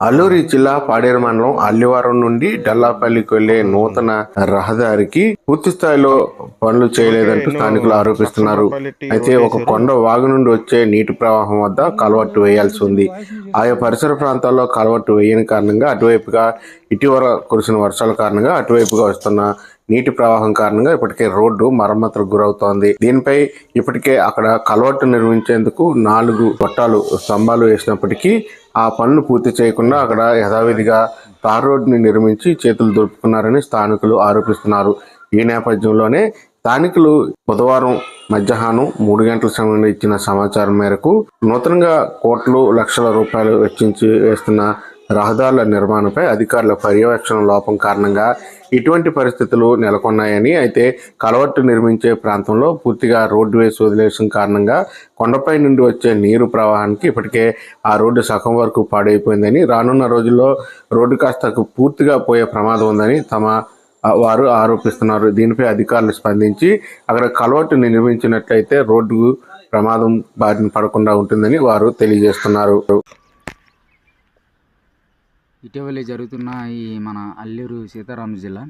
అల్లూరి జిల్లా పాడేరు మండలం అల్లివారం నుండి డల్లాపల్లికి వెళ్ళే నూతన రహదారికి పూర్తి స్థాయిలో పనులు చేయలేదంటూ స్థానికులు ఆరోపిస్తున్నారు. అయితే ఒక కొండ వాగు నుండి వచ్చే నీటి ప్రవాహం వద్ద కలవట్టు వేయాల్సి ఉంది. ఆయా పరిసర ప్రాంతాల్లో కలవట్టు వేయని కారణంగా అటువైపుగా ఇటీవల కురిసిన వర్షాల కారణంగా అటువైపుగా వస్తున్న నీటి ప్రవాహం కారణంగా ఇప్పటికే రోడ్డు మరమ్మతులకు గురవుతోంది. దీనిపై ఇప్పటికే అక్కడ కలవట్టు నిర్మించేందుకు నాలుగు గొట్టాలు స్తంభాలు వేసినప్పటికీ ఆ పనులు పూర్తి చేయకుండా అక్కడ యథావిధిగా తార్ రోడ్డుని నిర్మించి చేతులు దొరుకుతున్నారని స్థానికులు ఆరోపిస్తున్నారు. ఈ నేపథ్యంలోనే స్థానికులు బుధవారం మధ్యాహ్నం మూడు గంటల సమయంలో ఇచ్చిన సమాచారం మేరకు నూతనంగా కోట్లు లక్షల రూపాయలు వెచ్చించి వేస్తున్న రహదారుల నిర్మాణంపై అధికారుల పర్యవేక్షణ లోపం కారణంగా ఇటువంటి పరిస్థితులు నెలకొన్నాయని అయితే కలవట్టు నిర్మించే ప్రాంతంలో పూర్తిగా రోడ్డు వేసి వదిలేసిన కారణంగా కొండపై నుండి వచ్చే నీరు ప్రవాహానికి ఇప్పటికే ఆ రోడ్డు సగం వరకు పాడైపోయిందని రానున్న రోజుల్లో రోడ్డు కాస్త పూర్తిగా పోయే ప్రమాదం ఉందని తమ వారు ఆరోపిస్తున్నారు. దీనిపై అధికారులు స్పందించి అక్కడ కలవట్టు నిర్మించినట్లయితే రోడ్డు ప్రమాదం బారిన పడకుండా ఉంటుందని వారు తెలియజేస్తున్నారు. ఇటీవలే జరుగుతున్న ఈ మన అల్లూరు సీతారాం జిల్లా.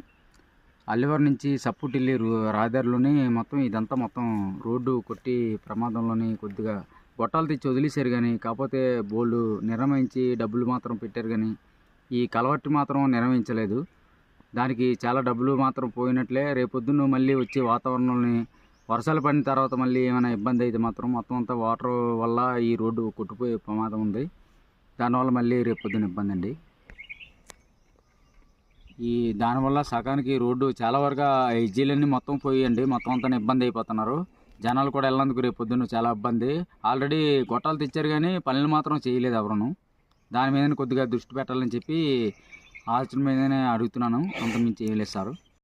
అల్లివరం నుంచి సప్పుటిల్లి రో- మొత్తం ఇదంతా మొత్తం రోడ్డు కొట్టి ప్రమాదంలోని కొద్దిగా గొట్టాలు తెచ్చి వదిలేశారు కానీ కాకపోతే బోల్డ్ నిర్మించి డబ్బులు మాత్రం పెట్టారు కానీ ఈ కలవట్టు మాత్రం నిర్వహించలేదు దానికి చాలా డబ్బులు మాత్రం పోయినట్లే రేపొద్దున్న మళ్ళీ వచ్చే వాతావరణంలోని వర్షాలు పడిన తర్వాత మళ్ళీ ఏమైనా ఇబ్బంది అయితే మాత్రం మొత్తం అంతా వాటర్ వల్ల ఈ రోడ్డు కొట్టుపోయే ప్రమాదం ఉంది. దానివల్ల మళ్ళీ రేపొద్దున ఇబ్బంది అండి. ఈ దానివల్ల సగానికి రోడ్డు చాలా వరకు ఎజ్జీలన్నీ మొత్తం పోయండి మొత్తం అంతా ఇబ్బంది అయిపోతున్నారు. జనాలు కూడా వెళ్ళినందుకు రేపు పొద్దున్న చాలా ఇబ్బంది. ఆల్రెడీ గొట్టాలు తెచ్చారు కానీ పనులు మాత్రం చేయలేదు ఎవరును. దాని మీద కొద్దిగా దృష్టి పెట్టాలని చెప్పి ఆలోచన మీదనే అడుగుతున్నాను. అంతమించి ఏం లేదు సారు.